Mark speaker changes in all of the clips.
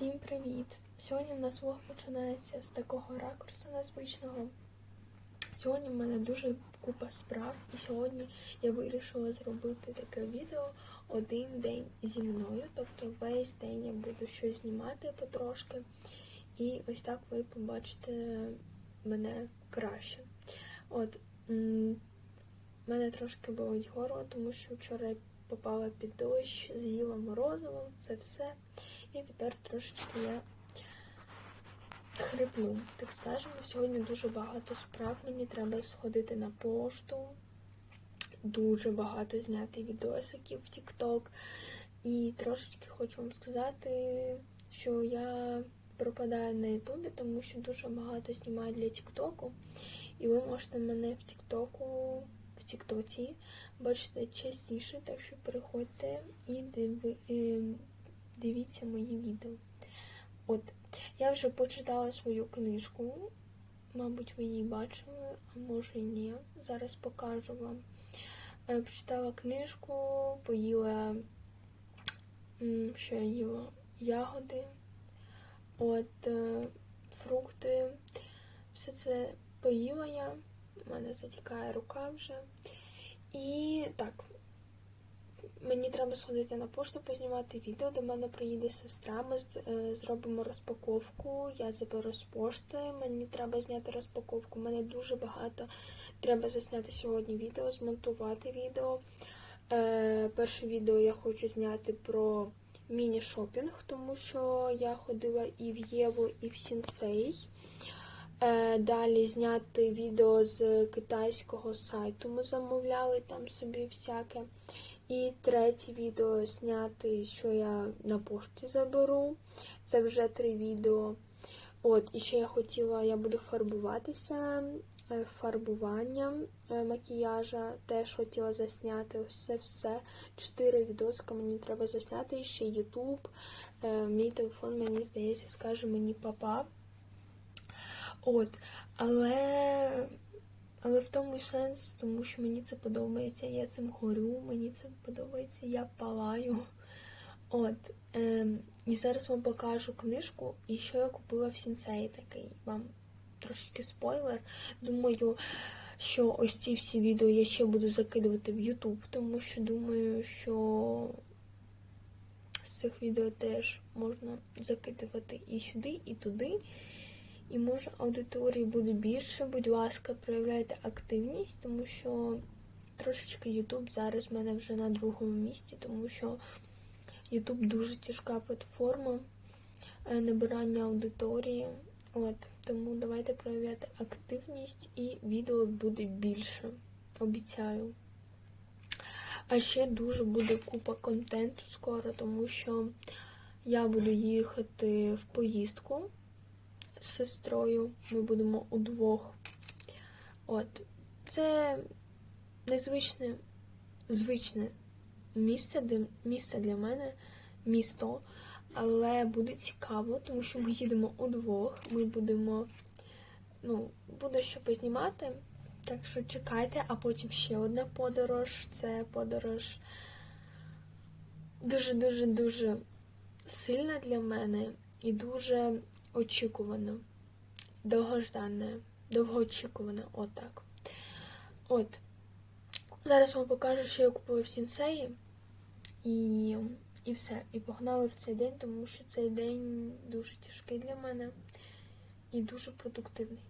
Speaker 1: Всім привіт! Сьогодні в нас влог починається з такого ракурсу незвичного. Сьогодні в мене дуже купа справ, і сьогодні я вирішила зробити таке відео один день зі мною. Тобто весь день я буду щось знімати потрошки. І ось так ви побачите мене краще. От в мене трошки болить горло, тому що вчора я попала під дощ, з'їла морозиво, це все. І тепер трошечки я хриплю, так скажемо. Сьогодні дуже багато справ. Мені треба сходити на пошту, дуже багато зняти відосиків в TikTok. І трошечки хочу вам сказати, що я пропадаю на Ютубі, тому що дуже багато знімаю для Тіктоку. І ви можете мене в Тіктоку, в Тіктоці бачити частіше, так що переходьте і диви, е, дивіться мої відео. От, я вже почитала свою книжку. Мабуть, ви її бачили, а може і ні. Зараз покажу вам. Е, Прочитала книжку, поїла, що я їла, ягоди, от, е, фрукти. Все це поїла я. У мене затікає рука вже. І так, Мені треба сходити на пошту, познімати відео. До мене приїде сестра. Ми е, зробимо розпаковку. Я заберу з пошти. Мені треба зняти розпаковку. Мене дуже багато. Треба засняти сьогодні відео, змонтувати відео. Е, перше відео я хочу зняти про міні-шопінг, тому що я ходила і в Єву, і в Сінсей. Е, Далі зняти відео з китайського сайту. Ми замовляли там собі всяке. І третє відео зняти, що я на пошті заберу. Це вже три відео. От, і ще я хотіла, я буду фарбуватися е, фарбуванням е, макіяжа. Теж хотіла засняти. Ось це все. Чотири відоска мені треба засняти. І ще Ютуб. Е, Мій телефон, мені здається, скаже мені папа. От, але але в тому й сенс, тому що мені це подобається, я цим горю, мені це подобається, я палаю. От. ем, і зараз вам покажу книжку, і що я купила в сінцеї такий. Вам трошки спойлер. Думаю, що ось ці всі відео я ще буду закидувати в YouTube, тому що думаю, що з цих відео теж можна закидувати і сюди, і туди. І може аудиторії буде більше. Будь ласка, проявляйте активність, тому що трошечки Ютуб зараз в мене вже на другому місці, тому що Ютуб дуже тяжка платформа е, набирання аудиторії. От, тому давайте проявляти активність і відео буде більше. Обіцяю. А ще дуже буде купа контенту скоро, тому що я буду їхати в поїздку сестрою. Ми будемо удвох. От. Це незвичне, звичне місце, де, місце для мене, місто. Але буде цікаво, тому що ми їдемо удвох. Ми будемо, ну, буде що познімати. Так що чекайте, а потім ще одна подорож. Це подорож дуже-дуже дуже сильна для мене і дуже очікувано, довгождане, довгоочікуване, отак. От. Зараз вам покажу, що я купила в сінсеї. І, і все. І погнали в цей день, тому що цей день дуже тяжкий для мене і дуже продуктивний.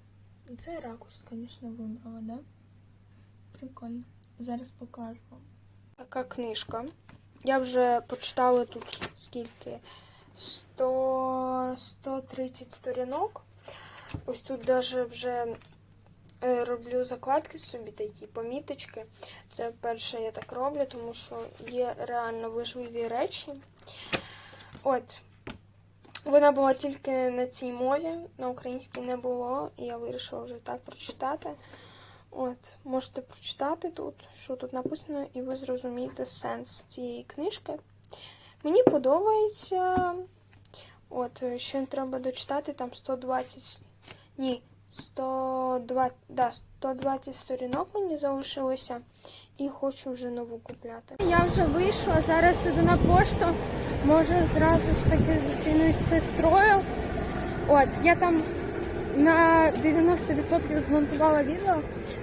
Speaker 1: І цей ракурс, звісно, вибрала, да? Прикольно. Зараз покажу вам. Така книжка. Я вже почитала тут скільки? 100, 130 сторінок. Ось тут даже вже е, роблю закладки собі такі поміточки. Це перше я так роблю, тому що є реально важливі речі. От. Вона була тільки на цій мові, на українській не було, і я вирішила вже так прочитати. От, можете прочитати тут, що тут написано, і ви зрозумієте сенс цієї книжки. Мені подобається. От, ще треба дочитати там 120. Ні, 120, да, 120 сторінок мені залишилося. і хочу вже нову купляти. Я вже вийшла, зараз іду на пошту. Може зразу ж таки зустрінусь з сестрою. От, я там на 90% змонтувала відео,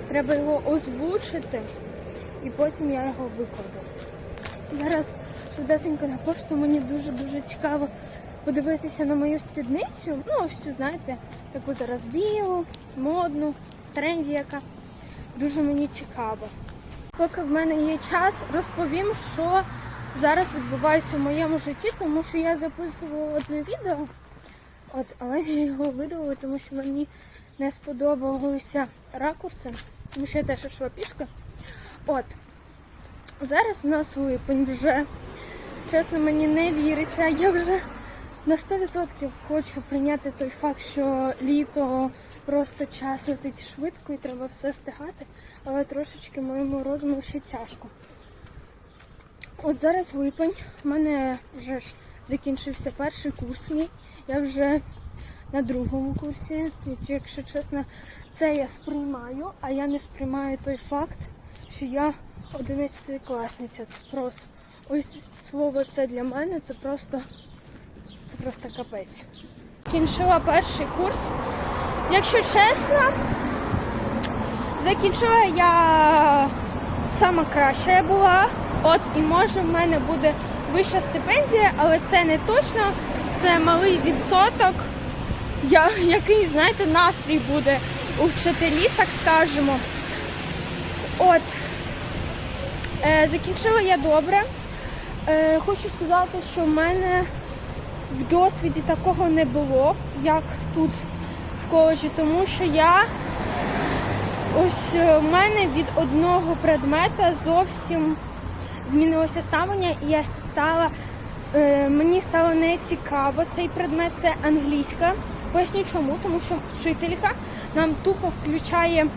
Speaker 1: треба його озвучити, і потім я його викладу. Зараз швидесенько на пошту мені дуже-дуже цікаво подивитися на мою спідницю. Ну, ось цю, знаєте, таку зараз білу, модну, в тренді яка. Дуже мені цікаво. Поки в мене є час, розповім, що зараз відбувається в моєму житті, тому що я записувала одне відео, от, але я його видалила, тому що мені не сподобалися ракурси, тому що я теж йшла пішки. От. Зараз у нас липень вже. Чесно, мені не віриться. Я вже на 100% хочу прийняти той факт, що літо просто час летить швидко і треба все стигати, але трошечки моєму розуму ще тяжко. От зараз липень, в мене вже ж закінчився перший курс мій. Я вже на другому курсі. Якщо чесно, це я сприймаю, а я не сприймаю той факт, що я 11 класниця. Це просто ось слово це для мене, це просто це просто капець. Кінчила перший курс. Якщо чесно, закінчила я сама краща була. От і може в мене буде вища стипендія, але це не точно. Це малий відсоток, я, який, знаєте, настрій буде у вчителів, так скажемо. От, е, закінчила я добре. Е, хочу сказати, що в мене в досвіді такого не було, як тут в коледжі, тому що я ось е, в мене від одного предмета зовсім змінилося ставлення, і я стала. е, Мені стало не цікаво цей предмет, це англійська. Поясню чому, тому що вчителька нам тупо включає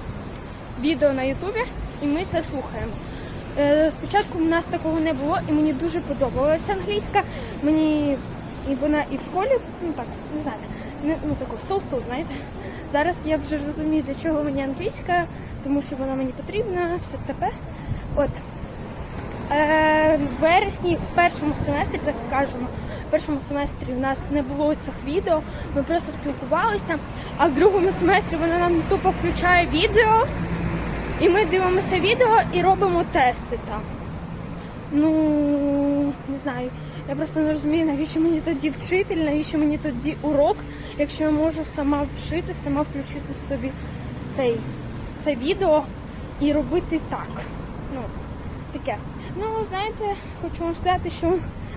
Speaker 1: відео на Ютубі, і ми це слухаємо. Е, Спочатку в нас такого не було, і мені дуже подобалася англійська. Мені і вона і в школі, ну так, не знаю, не, ну таку соусу, знаєте. Зараз я вже розумію, для чого мені англійська, тому що вона мені потрібна, все таке. От. Е, в вересні, в першому семестрі, так скажемо, в першому семестрі в нас не було цих відео, ми просто спілкувалися, а в другому семестрі вона нам тупо включає відео, і ми дивимося відео і робимо тести там. Ну, не знаю. Я просто не розумію, навіщо мені тоді вчитель, навіщо мені тоді урок, якщо я можу сама вчити, сама включити собі цей, це відео і робити так. Ну, таке. Ну, знаєте, хочу вам сказати, що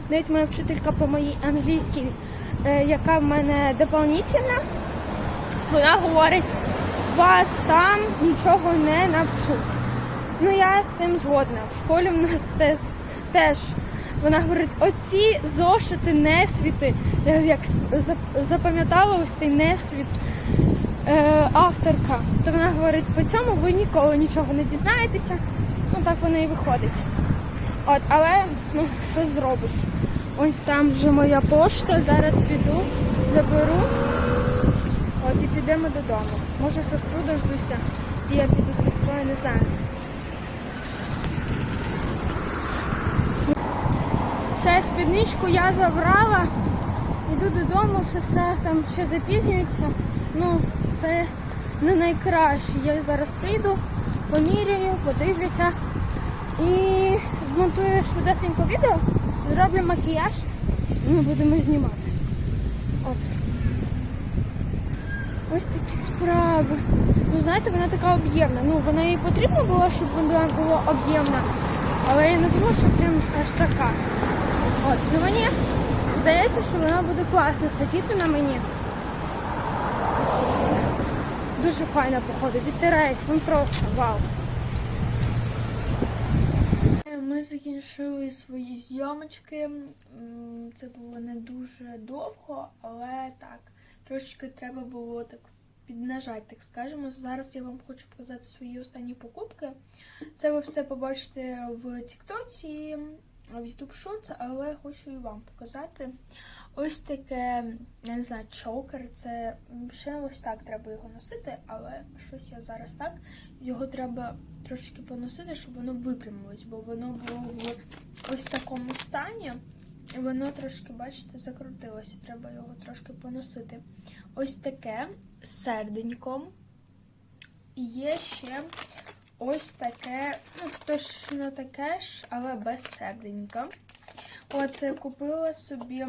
Speaker 1: навіть моя вчителька по моїй англійській, е, яка в мене доповнительна, вона говорить, вас там нічого не навчуть. Ну я з цим згодна. В школі в нас теж, теж вона говорить, оці зошити, несвіти. Як зап- запам'ятала ось цей несвіт е, авторка. То вона говорить, по цьому ви ніколи нічого не дізнаєтеся. Ну так воно і виходить. От, але ну що зробиш? Ось там вже моя пошта. Зараз піду, заберу. Підемо додому. Може сестру дождуся, і я піду з сестрою, не знаю. Це спідничку я забрала. Йду додому, сестра там ще запізнюється. Ну, це не найкраще. Я зараз прийду, поміряю, подивлюся і змонтую швидесенько відео, зроблю макіяж і ми будемо знімати. От. Ось такі справи. Ну, знаєте, вона така об'ємна. Ну, вона їй потрібно було, щоб вона була об'ємна. Але я не думаю, що прям аж така. От, ну мені здається, що вона буде класно сидіти на мені. Дуже файно походу, відтирається, ну просто вау. Ми закінчили свої зйомочки. Це було не дуже довго, але так, трошечки треба було так піднажати, так скажемо. Зараз я вам хочу показати свої останні покупки. Це ви все побачите в Тіктоці, в YouTube Shorts, але хочу і вам показати. Ось таке, я не знаю, чокер. Це ще ось так треба його носити, але щось я зараз так. Його треба трошки поносити, щоб воно випрямилось, бо воно було в ось такому стані. Воно трошки, бачите, закрутилося. Треба його трошки поносити. Ось таке з серденьком. І є ще ось таке, ну, точно таке ж, але без серденька. От е, купила собі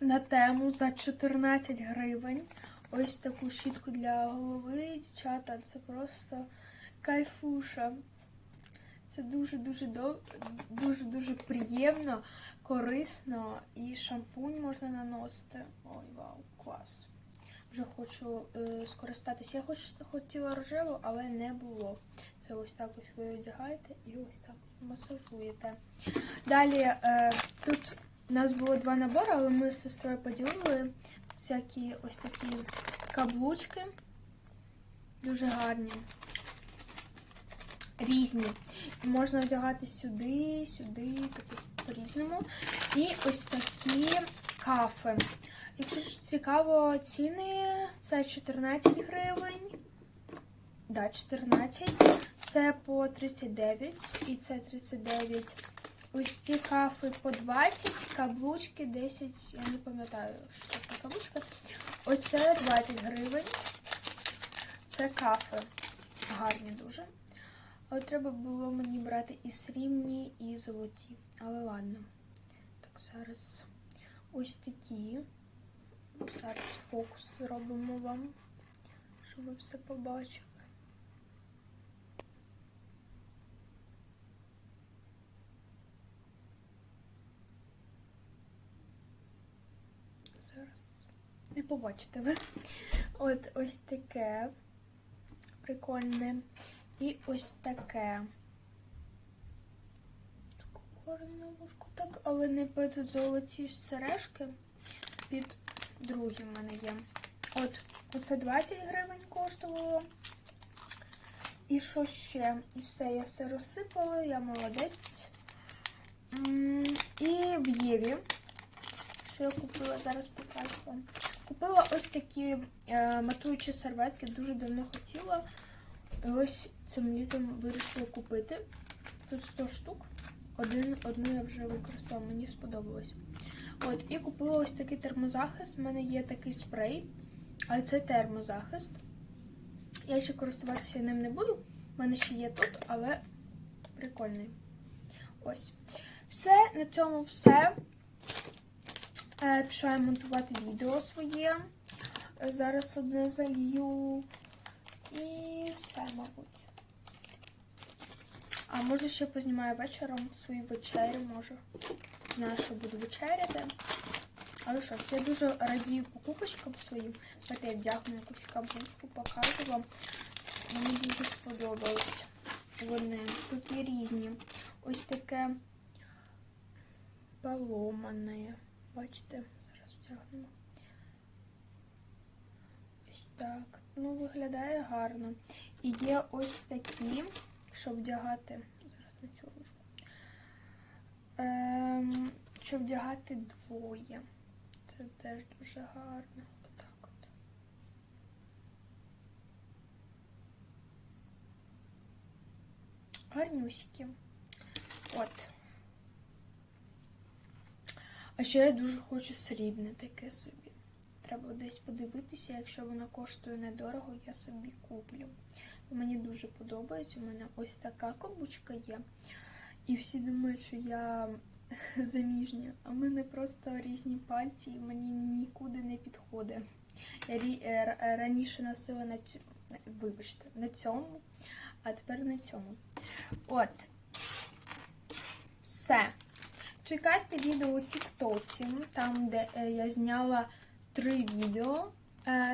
Speaker 1: на тему за 14 гривень. Ось таку щітку для голови, дівчата. Це просто кайфуша. Це дуже-дуже дуже-дуже приємно, корисно і шампунь можна наносити. Ой, вау, клас. Вже хочу е, скористатися. Я хоч хотіла рожеву, але не було. Це ось так ось ви одягаєте і ось так масажуєте. Далі е, тут у нас було два набори, але ми з сестрою поділили всякі ось такі каблучки. Дуже гарні. Різні. Можна одягати сюди, сюди, по-різному. І ось такі кафи. Якщо ж цікаво, ціни це 14 гривень. Да, 14. Це по 39 і це 39. Ось ці кафи по 20, каблучки 10, я не пам'ятаю, що це каблучка. Ось це 20 гривень. Це кафи. Гарні дуже. Але треба було мені брати і срібні, і золоті. Але ладно. Так, зараз ось такі. Зараз фокус зробимо вам, щоб ви все побачили. Зараз не побачите ви. От ось таке прикольне. І ось таке. Таку гарну вушку, так, але не під золоті сережки. Під другі в мене є. От, оце 20 гривень коштувало. І що ще? І все, я все розсипала, я молодець. І в Єві, що я купила, зараз покажу вам. Купила ось такі е, матуючі серветки, дуже давно хотіла. І ось цим літом вирішила купити. Тут 100 штук. Один, одну я вже використала, мені сподобалось. От, і купила ось такий термозахист. У мене є такий спрей, але це термозахист. Я ще користуватися ним не буду. У мене ще є тут, але прикольний. Ось. Все, на цьому все. Е, Пішла я монтувати відео своє. Е, Зараз одне залью. І все, мабуть. А може ще познімаю вечором свою вечерю, може. Знаю, що буду вечеряти. Але що, я дуже радію покупочкам своїм. Я вдягну якусь каблучку, покажу вам. Мені дуже сподобалось вони. Тут є різні. Ось таке поломане. Бачите, зараз вдягнемо. Ось так. Ну, виглядає гарно. І є ось такі, щоб вдягати. Зараз на цю ручку. Ем, щоб вдягати двоє. Це теж дуже гарно. Отак от. Гарнюсики. От. А ще я дуже хочу срібне таке собі. Треба десь подивитися, якщо воно коштує недорого, я собі куплю. Мені дуже подобається. У мене ось така каблучка є. І всі думають, що я заміжня. А в мене просто різні пальці і мені нікуди не підходить. Я е, е, раніше носила на цю... вибачте, на цьому, а тепер на цьому. От. Все. Чекайте відео у Тіктоці, там, де е, я зняла три відео.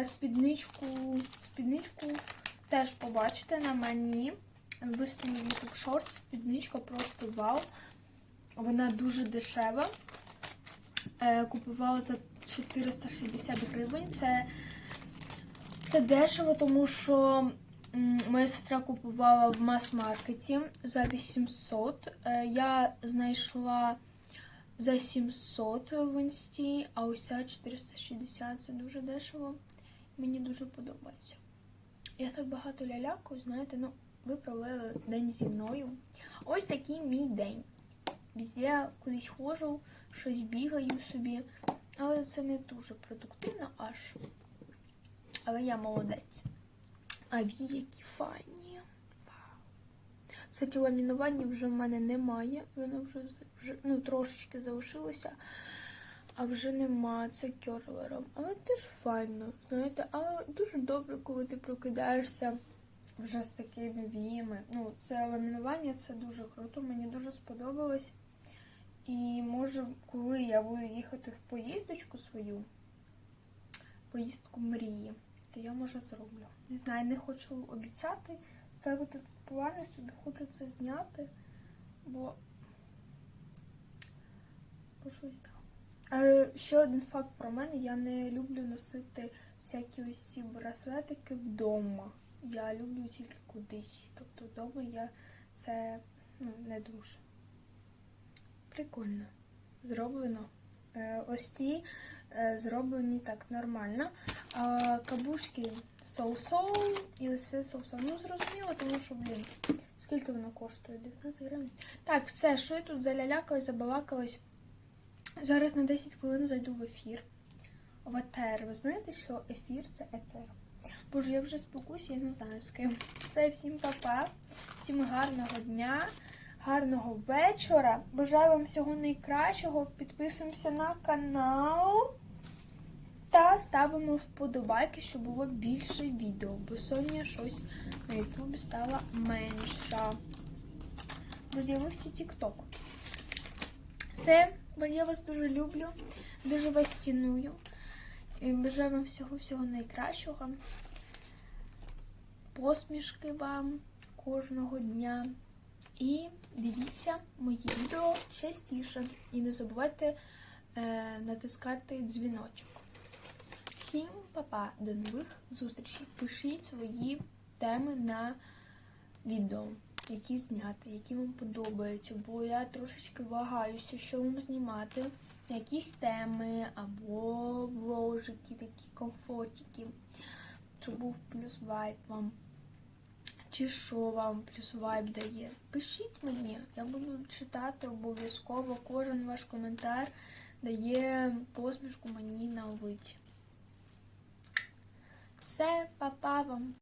Speaker 1: Спідничку, спідничку теж побачите на мені. Виставлю в YouTube Short. Спідничка просто вау. Вона дуже дешева. Е, купувала за 460 гривень. Це, це дешево, тому що моя сестра купувала в мас-маркеті за 800. Е, я знайшла за 700 в інсті, а ось ця 460 це дуже дешево. Мені дуже подобається. Я так багато лялякаю, знаєте, ну, ви провели день зі мною. Ось такий мій день. Я кудись ходжу, щось бігаю собі, але це не дуже продуктивно аж. Але я молодець. А ві, які файні. Кстати, ламінування вже в мене немає. Воно вже, вже ну, трошечки залишилося, а вже нема. Це керлером. Але теж файно, знаєте, але дуже добре, коли ти прокидаєшся вже з такими віями. Ну, це ламінування, це дуже круто, мені дуже сподобалось. І може, коли я буду їхати в поїздочку свою, поїздку мрії, то я може зроблю. Не знаю, не хочу обіцяти ставити плани собі, хочу це зняти, бо. Е, ще один факт про мене: я не люблю носити всякі ось ці браслетики вдома. Я люблю тільки кудись. Тобто вдома я це ну, не дуже. Прикольно. Зроблено. Е, ось ці е, зроблені так нормально. А кабушки соу-соу і це соу-соу. Ну, зрозуміло, тому що, блін, скільки воно коштує? 19 гривень. Так, все, що я тут залялякалась, забалакалась. Зараз на 10 хвилин зайду в ефір. В етер. Ви знаєте, що ефір це етер. Боже, я вже спокуся, я не знаю з ким. Все, всім па-па. Всім гарного дня, гарного вечора. Бажаю вам всього найкращого. Підписуємося на канал та ставимо вподобайки, щоб було більше відео. Бо сьогодні щось на ютубі стало менше. Бо з'явився TikTok. Все, бо я вас дуже люблю, дуже вас ціную. І бажаю вам всього-всього найкращого. Посмішки вам кожного дня. І дивіться мої відео частіше. І не забувайте е, натискати дзвіночок. Всім па-па, до нових зустрічей. Пишіть свої теми на відео, які зняти, які вам подобаються, бо я трошечки вагаюся, що вам знімати. Якісь теми або вложики, такі комфортики, щоб був плюс вайб вам. Чи що вам плюс вайб дає? Пишіть мені, я буду читати обов'язково. Кожен ваш коментар дає посмішку мені на обличчя. Все, па-па вам!